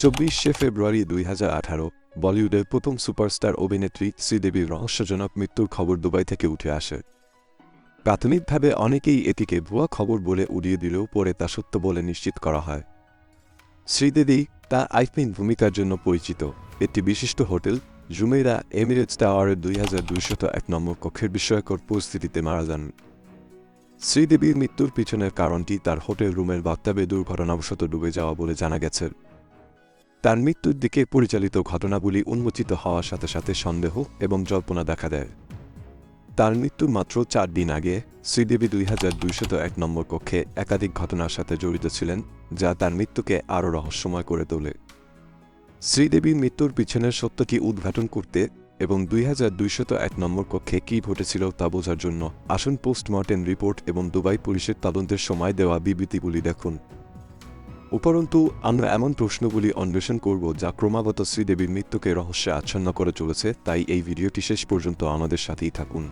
চব্বিশে ফেব্রুয়ারি দুই হাজার আঠারো বলিউডের প্রথম সুপারস্টার অভিনেত্রী শ্রীদেবীর রহস্যজনক মৃত্যুর খবর দুবাই থেকে উঠে আসে। প্রাথমিকভাবে অনেকেই এটিকে ভুয়া খবর বলে উড়িয়ে দিলেও পরে তা সত্য বলে নিশ্চিত করা হয়। শ্রীদেবী তার আইপিন ভূমিকার জন্য পরিচিত একটি বিশিষ্ট হোটেল জুমেরা এমিরেটস টাওয়ারের দুই হাজার দুইশত এক নম্বর কক্ষের বিস্ময়কর পরিস্থিতিতে মারা যান। শ্রীদেবীর মৃত্যুর পিছনের কারণটি তার হোটেল রুমের বাত্তাবে দুর্ঘটনাবশত ডুবে যাওয়া বলে জানা গেছে। তার মৃত্যুর দিকে পরিচালিত ঘটনাগুলি উন্মোচিত হওয়ার সাথে সাথে সন্দেহ এবং জল্পনা দেখা দেয়। তার মৃত্যুর মাত্র চার দিন আগে শ্রীদেবী দুই হাজার দুইশত এক নম্বর কক্ষে একাধিক ঘটনার সাথে জড়িত ছিলেন, যা তার মৃত্যুকে আরও রহস্যময় করে তোলে। শ্রীদেবীর মৃত্যুর পিছনের সত্যটি উদ্ঘাটন করতে এবং দুই হাজার দুইশত এক নম্বর কক্ষে কী ঘটেছিল তা বোঝার জন্য আসুন পোস্টমর্টেম রিপোর্ট এবং দুবাই পুলিশের তদন্তের সময় দেওয়া বিবৃতিগুলি দেখুন। উপরন্তু, আমরা এমন প্রশ্নগুলি অন্বেষণ করব যা ক্রমাগত শ্রীদেবীর মৃত্যুকে রহস্যে আচ্ছন্ন করে চলেছে, তাই এই ভিডিওটি শেষ পর্যন্ত আমাদের সাথেই থাকুন।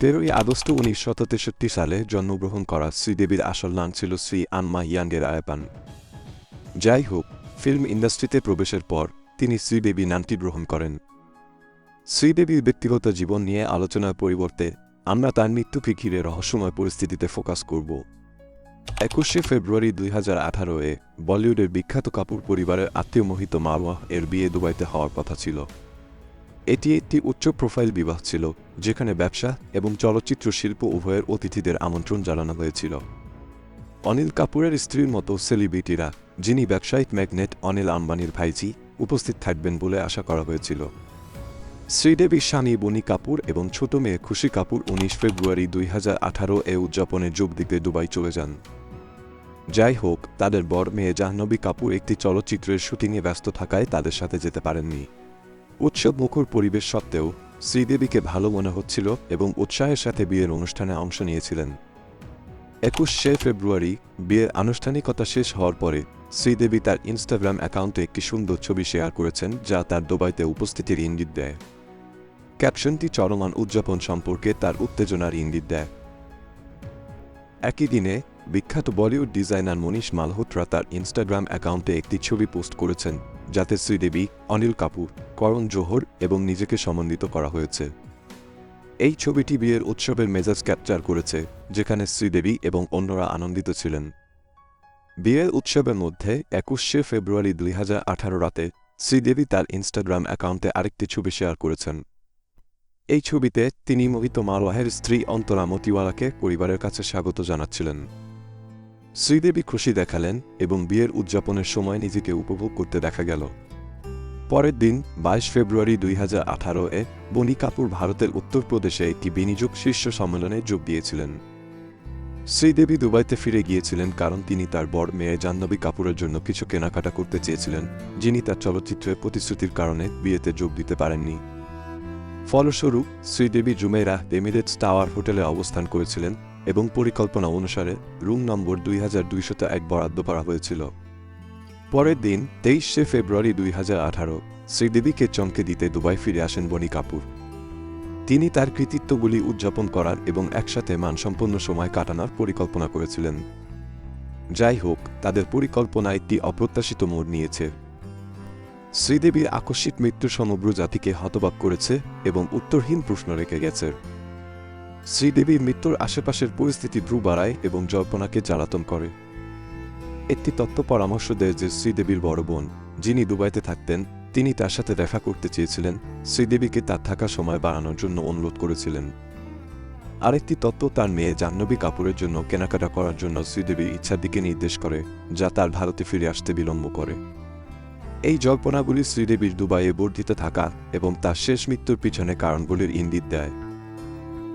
তেরোই আগস্ট উনিশশো তেষট্টি সালে জন্মগ্রহণ করা শ্রীদেবীর আসল নাম ছিল শ্রী আনমা ইয়াঙ্গের আয়াপান। যাই হোক, ফিল্ম ইন্ডাস্ট্রিতে প্রবেশের পর তিনি শ্রীদেবী নামটি গ্রহণ করেন। শ্রীদেবীর ব্যক্তিগত জীবন নিয়ে আলোচনার পরিবর্তে আমরা তার মৃত্যুকে ঘিরে রহস্যময় পরিস্থিতিতে ফোকাস করব। একুশে ফেব্রুয়ারি দুই হাজার আঠারোয় বলিউডের বিখ্যাত কাপুর পরিবারের আত্মীয় মোহিত মারওয়াহ এর বিয়ে দুবাইতে হওয়ার কথা ছিল। এটি একটি উচ্চ প্রোফাইল বিবাহ ছিল, যেখানে ব্যবসা এবং চলচ্চিত্র শিল্প উভয়ের অতিথিদের আমন্ত্রণ জানানো হয়েছিল। অনিল কাপুরের স্ত্রীর মতো সেলিব্রিটিরা, যিনি ব্যবসায়িক ম্যাগনেট অনিল আম্বানির ভাইজি উপস্থিত থাকবেন বলে আশা করা হয়েছিল। শ্রীদেবীর স্বামী বনি কাপুর এবং ছোট মেয়ে খুশি কাপুর উনিশ ফেব্রুয়ারি দুই হাজার আঠারো এ উদযাপনে যোগ দিতে দুবাই চলে যান। যাই হোক, তাদের বর মেয়ে জাহ্নবী কাপুর একটি চলচ্চিত্রের শুটিংয়ে ব্যস্ত থাকায় তাদের সাথে যেতে পারেননি। উৎসব মুখর পরিবেশ সত্ত্বেও শ্রীদেবীকে ভালো মনে হচ্ছিল এবং উৎসাহের সাথে বিয়ের অনুষ্ঠানে অংশ নিয়েছিলেন। একুশে ফেব্রুয়ারি বিয়ের আনুষ্ঠানিকতা শেষ হওয়ার পরে শ্রীদেবী তার ইনস্টাগ্রাম অ্যাকাউন্টে একটি সুন্দর ছবি শেয়ার করেছেন যা তার দুবাইতে উপস্থিতির ইঙ্গিত দেয়। ক্যাপশনটি চলমান উদযাপন সম্পর্কে তার উত্তেজনার ইঙ্গিত দেয়। একই দিনে বিখ্যাত বলিউড ডিজাইনার মনীষ মালহোত্রা তার ইনস্টাগ্রাম অ্যাকাউন্টে একটি ছবি পোস্ট করেছেন, যাতে শ্রীদেবী, অনিল কাপুর, করণ জোহর এবং নিজেকে সমন্বিত করা হয়েছে। এই ছবিটি বিয়ের উৎসবের মেজাজ ক্যাপচার করেছে, যেখানে শ্রীদেবী এবং অন্যরা আনন্দিত ছিলেন। বিয়ের উৎসবের মধ্যে একুশে ফেব্রুয়ারি দুই হাজার আঠারো রাতে শ্রীদেবী তার ইনস্টাগ্রাম অ্যাকাউন্টে আরেকটি ছবি শেয়ার করেছেন। এই ছবিতে তিনি মোহিত মারওয়াহের স্ত্রী অন্তরা মতিওয়ালাকে পরিবারের কাছে স্বাগত জানাচ্ছিলেন। শ্রীদেবী খুশি দেখালেন এবং বিয়ের উদযাপনের সময় নিজেকে উপভোগ করতে দেখা গেল। পরের দিন, বাইশ ফেব্রুয়ারি দুই হাজার আঠারো এ বনি কাপুর ভারতের উত্তরপ্রদেশে একটি বিনিয়োগ শীর্ষ সম্মেলনে যোগ দিয়েছিলেন। শ্রীদেবী দুবাইতে ফিরে গিয়েছিলেন কারণ তিনি তার বর মেয়ে জাহ্নবী কাপুরের জন্য কিছু কেনাকাটা করতে চেয়েছিলেন, যিনি তার চলচ্চিত্রের প্রতিশ্রুতির কারণে বিয়েতে যোগ দিতে পারেননি। ফলস্বরূপ, শ্রীদেবী জুমেরা এমিরেটস টাওয়ার হোটেলে অবস্থান করেছিলেন এবং পরিকল্পনা অনুসারে রুম নম্বর দুই হাজার দুইশত এক বরাদ্দ করা হয়েছিল। পরের দিন তেইশে ফেব্রুয়ারি দুই হাজার আঠারো শ্রীদেবীকে চমকে দিতে দুবাই ফিরে আসেন বনি কাপুর। তিনি তার কৃতিত্বগুলি উদযাপন করার এবং একসাথে মানসম্পন্ন সময় কাটানোর পরিকল্পনা করেছিলেন। যাই হোক, তাদের পরিকল্পনা একটি অপ্রত্যাশিত মোড় নিয়েছে। শ্রীদেবীর আকস্মিক মৃত্যু সমগ্র জাতিকে হতবাক করেছে এবং উত্তরহীন প্রশ্ন রেখে গেছে। শ্রীদেবীর মৃত্যুর আশেপাশের পরিস্থিতি ভ্রু বাড়ায় এবং জল্পনাকে জ্বালাতন করে। একটি তত্ত্ব পরামর্শ দেয় যে শ্রীদেবীর বড় বোন, যিনি দুবাইতে থাকতেন, তিনি তার সাথে দেখা করতে চেয়েছিলেন, শ্রীদেবীকে তার থাকার সময় বাড়ানোর জন্য অনুরোধ করেছিলেন। আরেকটি তত্ত্ব তার মেয়ে জাহ্নবী কাপুরের জন্য কেনাকাটা করার জন্য শ্রীদেবীর ইচ্ছার দিকে নির্দেশ করে, যা তার ভারতে ফিরে আসতে বিলম্ব করে। এই জল্পনাগুলি শ্রীদেবীর দুবাইয়ে বর্ধিত থাকা এবং তার শেষ মৃত্যুর পিছনে কারণগুলির ইঙ্গিত দেয়।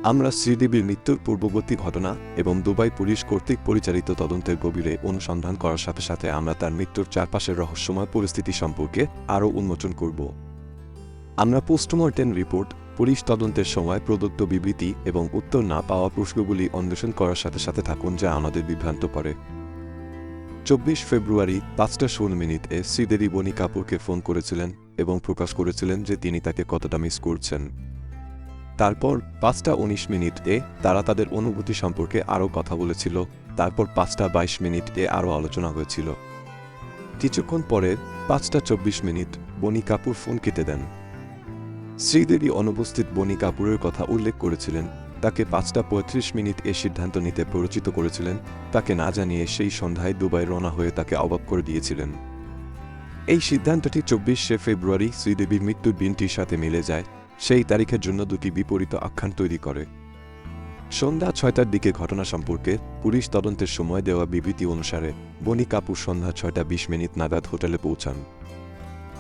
আমরা শ্রীদেবীর মৃত্যুর পূর্ববর্তী ঘটনা এবং দুবাই পুলিশ কর্তৃক পরিচালিত তদন্তের গভীরে অনুসন্ধান করার সাথে সাথে আমরা তার মৃত্যুর চারপাশের রহস্যময় পরিস্থিতি সম্পর্কে আরও উন্মোচন করব। আমরা পোস্টমর্টেম রিপোর্ট, পুলিশ তদন্তের সময় প্রদত্ত বিবৃতি এবং উত্তর না পাওয়া প্রশ্নগুলি অন্বেষণ করার সাথে সাথে থাকুন যা আমাদের বিভ্রান্ত করে। চব্বিশ ফেব্রুয়ারি, পাঁচটা ষোলো মিনিটে শ্রীদেবী বনি কাপুরকে ফোন করেছিলেন এবং প্রকাশ করেছিলেন যে তিনি তাকে কতটা মিস করছেন। তারপর পাঁচটা উনিশ মিনিটে তারা তাদের অনুভূতি সম্পর্কে আরও কথা বলেছিল, তারপর পাঁচটা বাইশ মিনিটে আরও আলোচনা হয়েছিল। কিছুক্ষণ পরে পাঁচটা চব্বিশ মিনিট বনি কাপুর ফোন কেটে দেন। শ্রীদেবী অনুপস্থিত বনি কাপুরের কথা উল্লেখ করেছিলেন, তাকে পাঁচটা পঁয়ত্রিশ মিনিট এ সিদ্ধান্ত নিতে পরিচিত করেছিলেন, তাকে না জানিয়ে সেই সন্ধ্যায় দুবাই রওনা হয়ে তাকে অবাক করে দিয়েছিলেন। এই সিদ্ধান্তটি চব্বিশে ফেব্রুয়ারি শ্রীদেবীর মৃত্যুর দিনটির সাথে মিলে যায় সেই তারিখের জন্য দুটি বিপরীত আখ্যান তৈরি করে। সন্ধ্যা ছয়টার দিকে ঘটনা সম্পর্কে পুলিশ তদন্তের সময় দেওয়া বিবৃতি অনুসারে বনি কাপুর সন্ধ্যা ছয়টা বিশ মিনিট নাগাদ হোটেলে পৌঁছান।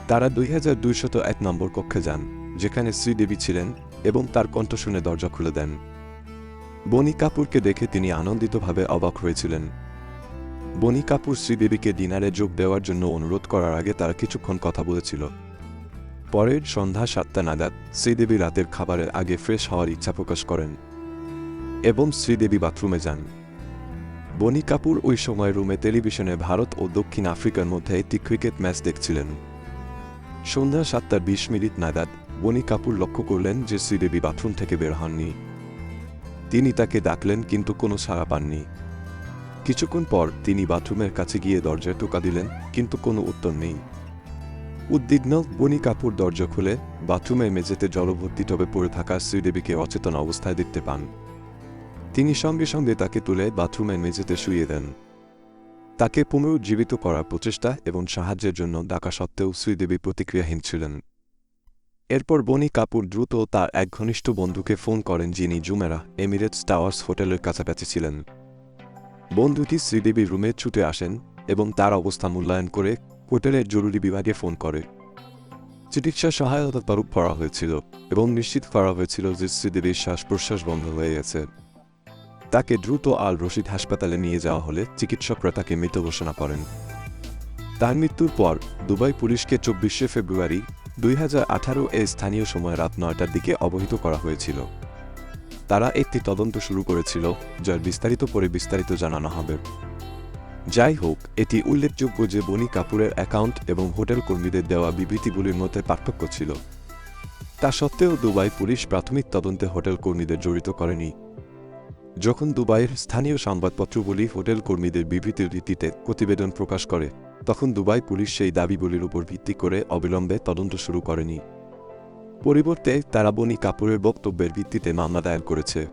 তারা দুই হাজার দুইশত এক নম্বর কক্ষে যান, যেখানে শ্রীদেবী ছিলেন এবং তার কণ্ঠ শুনে দরজা খুলে দেন। বনি কাপুরকে দেখে তিনি আনন্দিতভাবে অবাক হয়েছিলেন। বনি কাপুর শ্রীদেবীকে ডিনারে যোগ দেওয়ার জন্য অনুরোধ করার আগে তারা কিছুক্ষণ কথা বলেছিল। পরের সন্ধ্যা সাতটা নাগাদ শ্রীদেবী রাতের খাবারের আগে ফ্রেশ হওয়ার ইচ্ছা প্রকাশ করেন এবং শ্রীদেবী বাথরুমে যান। বনি কাপুর ওই সময় রুমে টেলিভিশনে ভারত ও দক্ষিণ আফ্রিকার মধ্যে একটি ক্রিকেট ম্যাচ দেখছিলেন। সন্ধ্যা সাতটার বিশ মিনিট নাগাদ বনি কাপুর লক্ষ্য করলেন যে শ্রীদেবী বাথরুম থেকে বের হননি। তিনি তাকে ডাকলেন কিন্তু কোনো সাড়া পাননি। কিছুক্ষণ পর তিনি বাথরুমের কাছে গিয়ে দরজায় টোকা দিলেন, কিন্তু কোনো উত্তর নেই। উদ্বিগ্ন বনি কাপুর দরজা খুলে বাথরুমের মেঝেতে জলভর্তি টবে পড়ে থাকা শ্রীদেবীকে অচেতন অবস্থায় দেখতে পান। তিনি সঙ্গে সঙ্গে তাকে তুলে বাথরুমের মেঝেতে শুয়ে দেন। তাকে পুনরুজ্জীবিত করার প্রচেষ্টা এবং সাহায্যের জন্য ডাকা সত্ত্বেও শ্রীদেবী প্রতিক্রিয়াহীন ছিলেন। এরপর বনি কাপুর দ্রুত তার এক ঘনিষ্ঠ বন্ধুকে ফোন করেন যিনি জুমেরা এমিরেটস টাওয়ার্স হোটেলের কাছাকাছি ছিলেন। বন্ধুটি শ্রীদেবীর রুমে ছুটে আসেন এবং তার অবস্থা মূল্যায়ন করে হোটেলের জরুরি বিভাগে ফোন করে। চিকিৎসা সহায়তা তরফ করা হয়েছিল এবং নিশ্চিত করা হয়েছিল যে শ্রীদেবীর শ্বাস প্রশ্বাস বন্ধ হয়ে গেছে। তাকে দ্রুত আল রশিদ হাসপাতালে নিয়ে যাওয়া হলে চিকিৎসকরা তাকে মৃত ঘোষণা করেন। তার মৃত্যুর পর দুবাই পুলিশকে চব্বিশে ফেব্রুয়ারি দুই হাজার আঠারো এ স্থানীয় সময় রাত নয়টার দিকে অবহিত করা হয়েছিল। তারা একটি তদন্ত শুরু করেছিল, যার বিস্তারিত পরে বিস্তারিত জানানো হবে। যাই হোক এটি উল্লেখযোগ্য যে বনি কাপুরের অ্যাকাউন্ট এবং হোটেল কর্মীদের দেওয়া বিবৃতিগুলির মধ্যে পার্থক্য ছিল। তা সত্ত্বেও দুবাই পুলিশ প্রাথমিক তদন্তে হোটেল কর্মীদের জড়িত করেনি। যখন দুবাইয়ের স্থানীয় সংবাদপত্রগুলি হোটেল কর্মীদের বিবৃতির ভিত্তিতে প্রতিবেদন প্রকাশ করে, তখন দুবাই পুলিশ সেই দাবিগুলির উপর ভিত্তি করে অবিলম্বে তদন্ত শুরু করেনি। পরিবর্তে তারা বনি কাপুরের বক্তব্যের ভিত্তিতে মামলা দায়ের করেছে।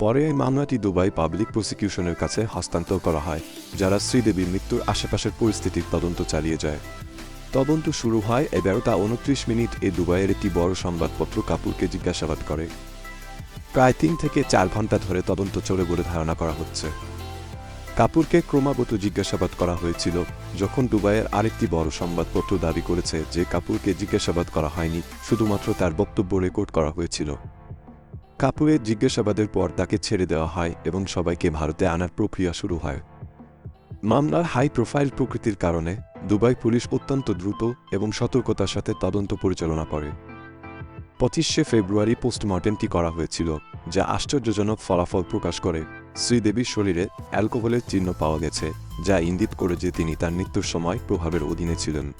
পরে এই মামলাটি দুবাই পাবলিক প্রসিকিউশনের কাছে হস্তান্তর করা হয়। যারা শ্রীদেবীর মৃত্যুর আশেপাশের পরিস্থিতির তদন্ত চালিয়ে যায়। তদন্ত শুরু হয় এগারোটা উনত্রিশ মিনিট এ দুবাইয়ের একটি বড় সংবাদপত্র কাপুরকে জিজ্ঞাসাবাদ করে। প্রায় তিন থেকে চার ঘণ্টা ধরে তদন্ত চলে বলে ধারণা করা হচ্ছে। কাপুরকে ক্রমাগত জিজ্ঞাসাবাদ করা হয়েছিল যখন দুবাইয়ের আরেকটি বড় সংবাদপত্র দাবি করেছে যে কাপুরকে জিজ্ঞাসাবাদ করা হয়নি, শুধুমাত্র তার বক্তব্য রেকর্ড করা হয়েছিল। কাপুরের জিজ্ঞাসাবাদের পর তাকে ছেড়ে দেওয়া হয় এবং সবাইকে ভারতে আনার প্রক্রিয়া শুরু হয়। মামলার হাই প্রোফাইল প্রকৃতির কারণে দুবাই পুলিশ অত্যন্ত দ্রুত এবং সতর্কতার সাথে তদন্ত পরিচালনা করে। পঁচিশে ফেব্রুয়ারি পোস্টমর্টেমটি করা হয়েছিল, যা আশ্চর্যজনক ফলাফল প্রকাশ করে। শ্রীদেবীর শরীরে অ্যালকোহলের চিহ্ন পাওয়া গেছে, যা ইঙ্গিত করে যে তিনি তার মৃত্যুর সময় প্রভাবের অধীনে ছিলেন।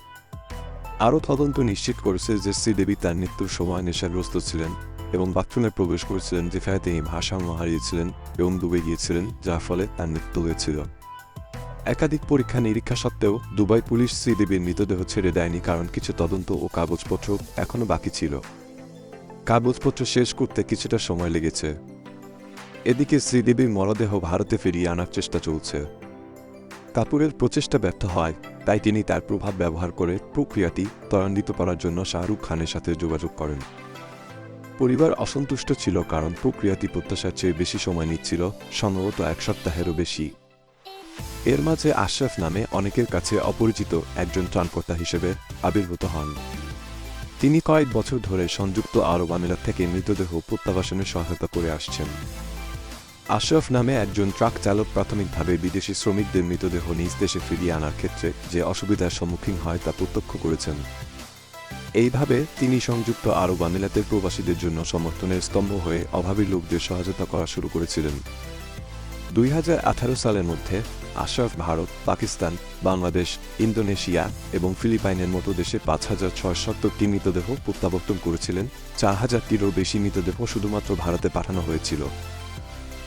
আরও তদন্ত নিশ্চিত করেছে যে শ্রীদেবী তার মৃত্যুর সময় নেশাগ্রস্ত ছিলেন এবং বাথরুমে প্রবেশ করেছিলেন যেখানে তিনি ভাষা হারিয়েছিলেন এবং ডুবে গিয়েছিলেন, যার ফলে তার মৃত্যু হয়েছিল। একাধিক পরীক্ষা নিরীক্ষা সত্ত্বেও দুবাই পুলিশ শ্রীদেবীর মৃতদেহ ছেড়ে দেয়নি কারণ কিছু তদন্ত ও কাগজপত্র এখনও বাকি ছিল। কাগজপত্র শেষ করতে কিছুটা সময় লেগেছে। এদিকে শ্রীদেবীর মরদেহ ভারতে ফিরিয়ে আনার চেষ্টা চলছে। কাপুরের প্রচেষ্টা ব্যর্থ হয়, তাই তিনি তার প্রভাব ব্যবহার করে প্রক্রিয়াটি ত্বরান্বিত করার জন্য শাহরুখ খানের সাথে যোগাযোগ করেন। পরিবার অসন্তুষ্ট ছিল কারণ প্রক্রিয়াটি প্রত্যাশার চেয়ে বেশি সময় নিচ্ছিল সম্ভবত এক সপ্তাহেরও বেশি। এর মাঝে আশরাফ নামে অনেকের কাছে অপরিচিত একজন ত্রাণকর্তা হিসেবে আবির্ভূত হন। তিনি কয়েক বছর ধরে সংযুক্ত আরব আমিরাত থেকে মৃতদেহ প্রত্যাবাসনে সহায়তা করে আসছেন। আশরাফ নামে একজন ট্রাক চালক প্রাথমিকভাবে বিদেশি শ্রমিকদের মৃতদেহ নিজ দেশে ফিরিয়ে আনার ক্ষেত্রে যে অসুবিধার সম্মুখীন হয় তা প্রত্যক্ষ করেছেন। এইভাবে তিনি সংযুক্ত আরব আমিরাতের প্রবাসীদের জন্য সমর্থনের স্তম্ভ হয়ে অভাবী লোকদের সহায়তা করা শুরু করেছিলেন। দুই হাজার আঠারো সালের মধ্যে আশরাফ ভারত, পাকিস্তান, বাংলাদেশ, ইন্দোনেশিয়া এবং ফিলিপাইনের মতো দেশে পাঁচ হাজার ছয় সত্তরটি মৃতদেহ প্রত্যাবর্তন করেছিলেন। চার হাজারটিরও বেশি মৃতদেহ শুধুমাত্র ভারতে পাঠানো হয়েছিল।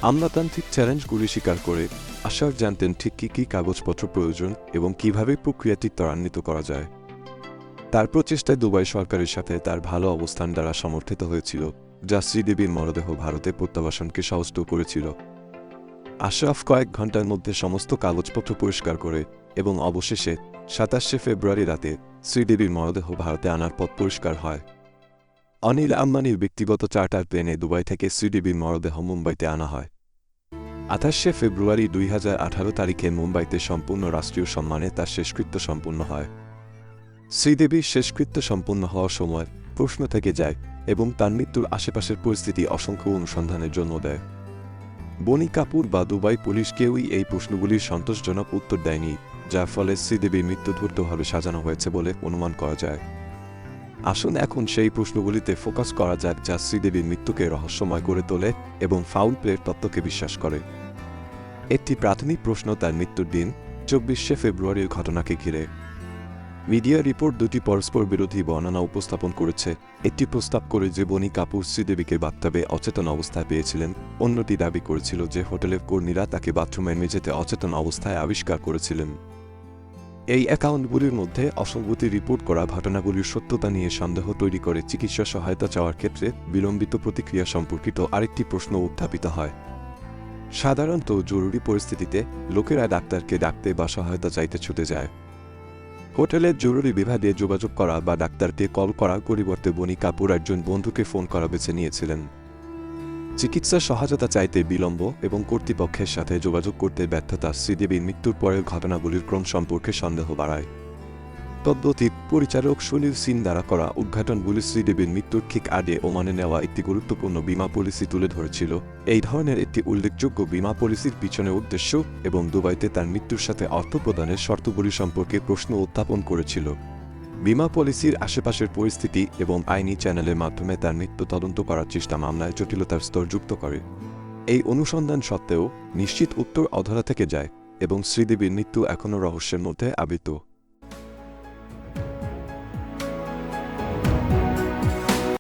আমলাতান্ত্রিক চ্যালেঞ্জগুলি স্বীকার করে আশার জানতেন ঠিক কী কী কাগজপত্র প্রয়োজন এবং কীভাবে প্রক্রিয়াটি ত্বরান্বিত করা যায়। তার প্রচেষ্টায় দুবাই সরকারের সাথে তার ভালো অবস্থান দ্বারা সমর্থিত হয়েছিল, যা শ্রীদেবীর মরদেহ ভারতে প্রত্যাবাসনকে সহজ করেছিল। আশরাফ কয়েক ঘণ্টার মধ্যে সমস্ত কাগজপত্র পরিষ্কার করে এবং অবশেষে সাতাশে ফেব্রুয়ারি রাতে শ্রীদেবীর মরদেহ ভারতে আনার পথ পরিষ্কার হয়। অনিল আম্বানির ব্যক্তিগত চার্টার প্লেনে দুবাই থেকে শ্রীদেবীর মরদেহ মুম্বাইতে আনা হয়। আঠাশে ফেব্রুয়ারি দুই হাজার আঠারো তারিখে মুম্বাইতে সম্পূর্ণ রাষ্ট্রীয় সম্মানে তার শেষকৃত্য সম্পূর্ণ হয়। শ্রীদেবীর শেষকৃত্য সম্পূর্ণ হওয়ার সময় প্রশ্ন থেকে যায় এবং তার মৃত্যুর আশেপাশের পরিস্থিতি অসংখ্য অনুসন্ধানের জন্য দেয়। বনি কাপুর বা দুবাই পুলিশ কেউই এই প্রশ্নগুলির সন্তোষজনক উত্তর দেয়নি, যার ফলে শ্রীদেবীর মৃত্যু ধূর্তভাবে সাজানো হয়েছে বলে অনুমান করা যায়। আসুন এখন সেই প্রশ্নগুলিতে ফোকাস করা যাক যা শ্রীদেবীর মৃত্যুকে রহস্যময় করে তোলে এবং ফাউল প্লের তত্ত্বকে বিশ্বাস করে। একটি প্রাথমিক প্রশ্ন তার মৃত্যুর দিন, চব্বিশে ফেব্রুয়ারির ঘটনাকে ঘিরে। মিডিয়া রিপোর্ট দুটি পরস্পর বিরোধী বর্ণনা উপস্থাপন করেছে। একটি প্রস্তাব করে যে বনি কাপুর শ্রীদেবীকে বাথটাবে অচেতন অবস্থায় পেয়েছিলেন। অন্যটি দাবি করেছিল যে হোটেলের কর্মীরা তাকে বাথরুমের মেঝেতে অচেতন অবস্থায় আবিষ্কার করেছিলেন। এই অ্যাকাউন্টগুলির মধ্যে অসঙ্গতি রিপোর্ট করা ঘটনাগুলির সত্যতা নিয়ে সন্দেহ তৈরি করে চিকিৎসা সহায়তা চাওয়ার ক্ষেত্রে বিলম্বিত প্রতিক্রিয়া সম্পর্কিত আরেকটি প্রশ্ন উত্থাপিত হয়। সাধারণত জরুরি পরিস্থিতিতে লোকেরা ডাক্তারকে ডাকতে বা সহায়তা চাইতে ছুটে যায়। হোটেলের জরুরি বিভাগে যোগাযোগ করা বা ডাক্তারকে কল করার পরিবর্তে বনি কাপুর একজন বন্ধুকে ফোন করা বেছে নিয়েছিলেন। চিকিৎসা সহায়তা চাইতে বিলম্ব এবং কর্তৃপক্ষের সাথে যোগাযোগ করতে ব্যর্থতা, শ্রীদেবীর মৃত্যুর পরের ঘটনাগুলির ক্রম সম্পর্কে সন্দেহ বাড়ায়। তদ্বতী পরিচালক সুনীল সিন দ্বারা করা উদ্ঘাটনগুলি শ্রীদেবীর মৃত্যুর ঠিক আগে ওমানে নেওয়া একটি গুরুত্বপূর্ণ বীমা পলিসি তুলে ধরেছিল। এই ধরনের একটি উল্লেখযোগ্য বীমা পলিসির পিছনে উদ্দেশ্য এবং দুবাইতে তার মৃত্যুর সাথে অর্থ প্রদানের শর্তগুলি সম্পর্কে প্রশ্ন উত্থাপন করেছিল। বীমা পলিসির আশেপাশের পরিস্থিতি এবং আইনি চ্যানেলের মাধ্যমে তার মৃত্যু তদন্ত করার চেষ্টা মামলায় জটিলতার স্তর যুক্ত করে। এই অনুসন্ধান সত্ত্বেও নিশ্চিত উত্তর অধরা থেকে যায় এবং শ্রীদেবীর মৃত্যু এখনও রহস্যের মধ্যে আবৃত।